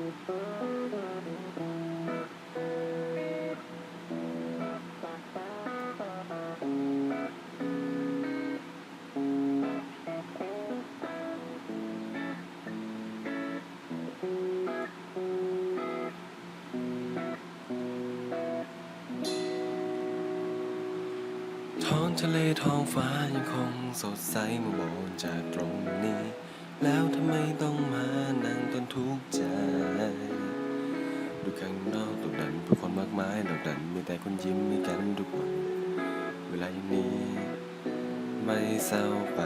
ท้องทะเลท้องฟ้ายังคงสดใสเมื่อมองจากตรงนี้ แล้วทำไมต้องมานั่งต้นทุกข์ใจ ดูข้างนอกตกดันผู้คนมากมายดอกดันมีแต่คนยิ้มมีกันทุกวัน เวลาอย่างนี้ ไม่เศร้าไป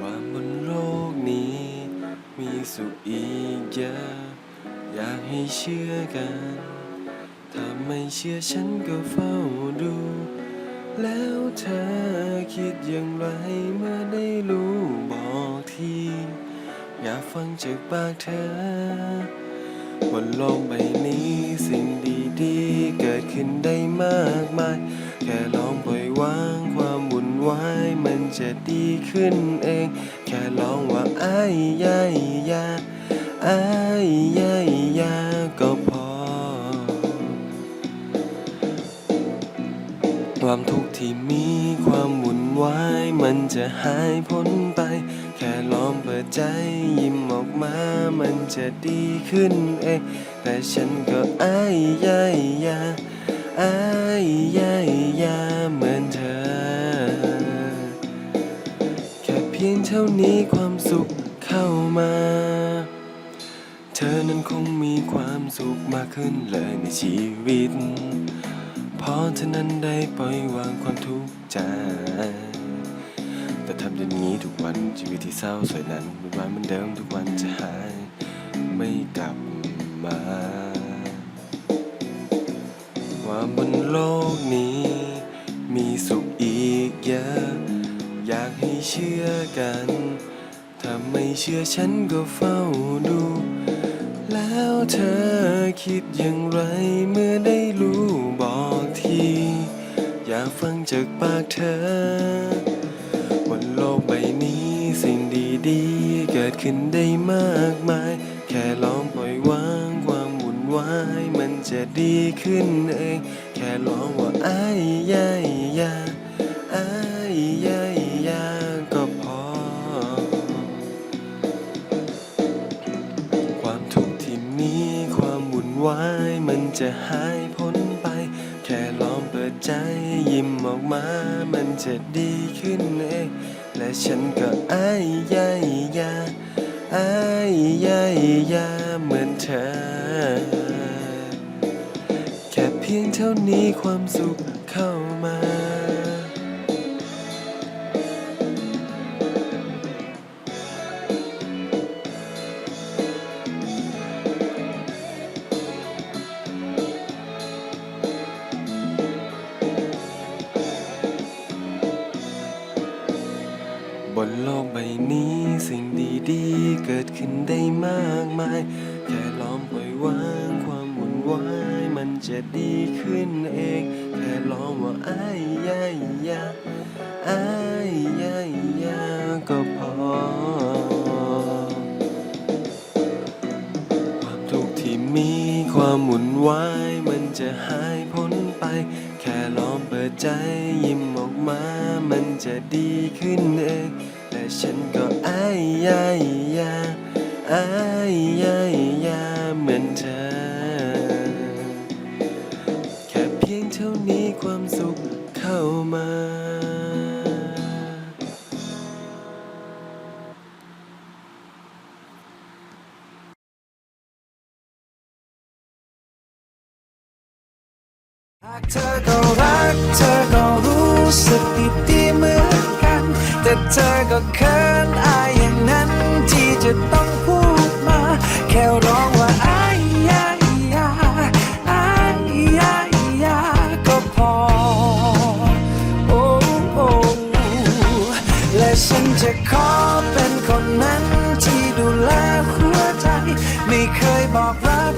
ว่าบนโลกนี้ มีสุขอีกเยอะ อยากให้เชื่อกัน ถ้าไม่เชื่อฉันก็เฝ้าดู แล้วเธอคิดอย่างไรเมื่อได้รู้บอกที อยากฟังจากปากเธอ บนโลกใบนี้สิ่งดีๆ เกิดขึ้นได้มากมาย แค่ลองปล่อยวางความวุ่นวายมันจะดีขึ้นเอง แค่ลองว่าอ้ายยายยาอ้ายยายยาก็พอ ความทุกข์ที่มีความวุ่นวายมันจะหายพ้นไป แค่ลองเปิดใจยิ้มออกมา มันจะดีขึ้นเองแต่ฉันก็อายยายยาอายยายยาเหมือนเธอ แค่เพียงเท่านี้ความสุขเข้ามา เธอนั้นคงมีความสุขมากขึ้นเลยในชีวิต เพราะเธอนั้นได้ปล่อยวางความทุกข์ใจ ทำอย่างนี้ทุกวันชีวิตที่เศร้าสวยนั้นไม่ว่าเหมือนเดิมทุกวันจะหายไม่กลับมา ว่าบนโลกนี้ มีสุขอีกเยอะ อยากให้เชื่อกัน ถ้าไม่เชื่อฉันก็เฝ้าดู แล้วเธอคิดอย่างไรเมื่อได้รู้บอกที อยากฟังจากปากเธอ กิดขึ้นได้มากมาย แค่ลองปล่อยวางความวุ่นวายมันจะดีขึ้นเอง แค่ลองว่าอายยายยาอายยายยาก็พอ ความทุกข์ที่มีความวุ่นวายมันจะหายพ้นไป แค่ลองเปิดใจยิ้มออกมา มันจะดีขึ้นเอง และฉันก็อาย ยยาเหมือนเธอ แค่เพียงเท่านี้ความสุขเข้ามา นโลกใบนี้สิ่งดีๆ เกิดขึ้นได้มากมาย แค่ลองปล่อยวางความหวุ่นวายมันจะดีขึ้นเอง แค่ลองว่าอ้ายยายยาอ้ายยายยาก็พอ ความทุกข์ที่มีความหมุนวายมันจะหายพ้นไป แค่ลองเปิดใจยิ้มออกมามันจะดีขึ้นเอง แต่ฉันก็อายยายาอายยายาเหมือนเธอ แค่เพียงเท่านี้ความสุขเข้ามาหากเธอก็รักเธอก็รู้สึกดีดีๆเหมือนกัน แต่เธอก็เขินอายอย่างนั้นที่จะต้องพูดมา แค่ร้องว่าอายยายาอายยายาก็พอ โอ้โอ้และฉันจะขอเป็นคนนั้นที่ดูแลหัวใจ ไม่เคยบอกรัก